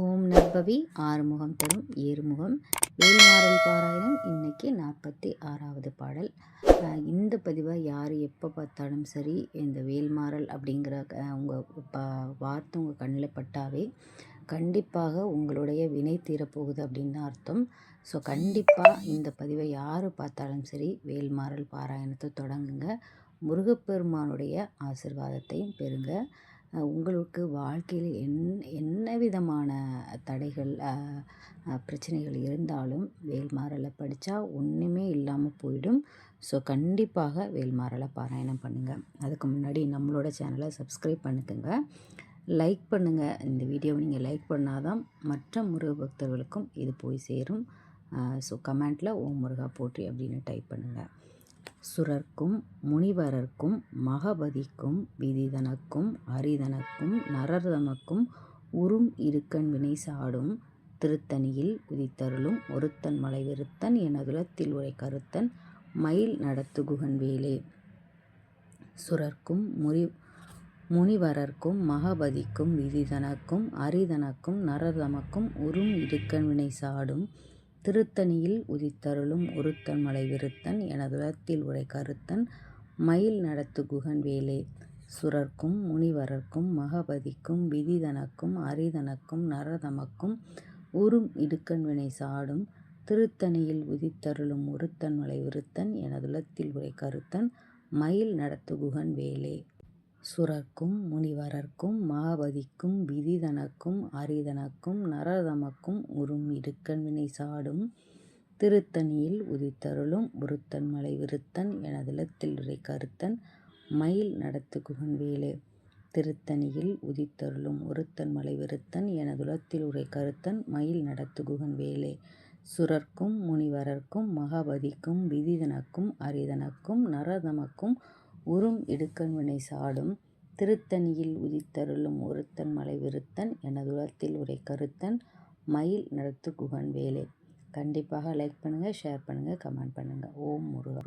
ஓம் நற்பவி ஆறுமுகம் தரும் ஏறுமுகம். வேல்மாறல் பாராயணம் இன்னைக்கு நாற்பத்தி ஆறாவது பாடல். இந்த பதிவை யார் எப்போ பார்த்தாலும் சரி இந்த வேல்மாறல் அப்படிங்கிற உங்கள் ப வார்த்தை உங்கள் கண்ணில் பட்டாவே கண்டிப்பாக உங்களுடைய வினை தீரப்போகுது அப்படின்னு அர்த்தம். ஸோ கண்டிப்பாக இந்த பதிவை யார் பார்த்தாலும் சரி வேல்மாறல் பாராயணத்தை தொடங்குங்க. முருகப்பெருமானுடைய ஆசிர்வாதத்தையும் பெறுங்க. உங்களுக்கு வாழ்க்கையில் என் என்ன விதமான தடைகள் பிரச்சனைகள் இருந்தாலும் வேல்மாறலை படித்தா ஒன்றுமே இல்லாமல் போயிடும். ஸோ கண்டிப்பாக வேல்மாறலை பாராயணம் பண்ணுங்கள் அதுக்கு முன்னாடி நம்மளோட சேனலை சப்ஸ்கிரைப் பண்ணிக்கோங்க. லைக் பண்ணுங்கள் இந்த வீடியோவை நீங்கள் லைக் பண்ணால் தான் மற்ற முருக பக்தர்களுக்கும் இது போய் சேரும். ஸோ கமெண்ட்டில் ஓம் முருகா போற்றி அப்படின்னு டைப் பண்ணுங்கள் சுரர்க்கும் முனிவரர்க்கும் மகபதிக்கும் விதிதனக்கும் அரிதனக்கும் நரர்தமக்கும் உறும் இருக்கன் வினை சாடும் திருத்தணியில் உதித்தருளும் ஒருத்தன் மலைவிருத்தன் எனதுலத்தில் உரை கருத்தன் மயில் நடத்துகுகன் வேலே. சுரர்க்கும் முறி முனிவரர்க்கும் மகபதிக்கும் விதிதனக்கும் அரிதனக்கும் நரதமக்கும் உறும் இருக்கண் வினை சாடும் திருத்தணியில் உதித்தருளும் ஒருத்தன் மலை விருத்தன் எனதுலத்தில் உரை கருத்தன் மயில் நடத்து குகன் வேலே. சுரர்க்கும் முனிவரர்க்கும் மகபதிக்கும் விதிதனக்கும் அரிதனக்கும் நரதமக்கும் உறும் இடுக்கண்வினை சாடும் திருத்தணியில் உதித்தருளும் ஒருத்தன் மலை விருத்தன் எனதுலத்தில் உரை கருத்தன் மயில் நடத்து குகன் வேலே. சுரர்க்கும் முனிவரர்க்கும் மாபதிக்கும் விதிதனக்கும் அரிதனக்கும் நரதமக்கும் உறும் இடுக்கண் வினை சாடும் திருத்தணியில் உதித்தருளும் உருத்தன் மலை விருத்தன் எனதுலத்தில் உரை கருத்தன் மயில் நடத்து குகன்வேலே திருத்தணியில் உதித்தருளும் ஒருத்தன் மலை விருத்தன் எனதுலத்தில் உரை கருத்தன் மயில் நடத்து குகன்வேலே சுரர்க்கும் முனிவரர்க்கும் மகாபதிக்கும் விதிதனக்கும் அரிதனக்கும் நரதமக்கும் உறும் இடுக்கண்வினை சாடும் திருத்தணியில் உதித்தருளும் ஒருத்தன் மலை விருத்தன் எனதுலத்தில் உரை கருத்தன் மயில் நடத்து குகன் வேலை. கண்டிப்பாக லைக் பண்ணுங்கள் ஷேர் பண்ணுங்கள் கமெண்ட் பண்ணுங்கள் ஓம் முருகா.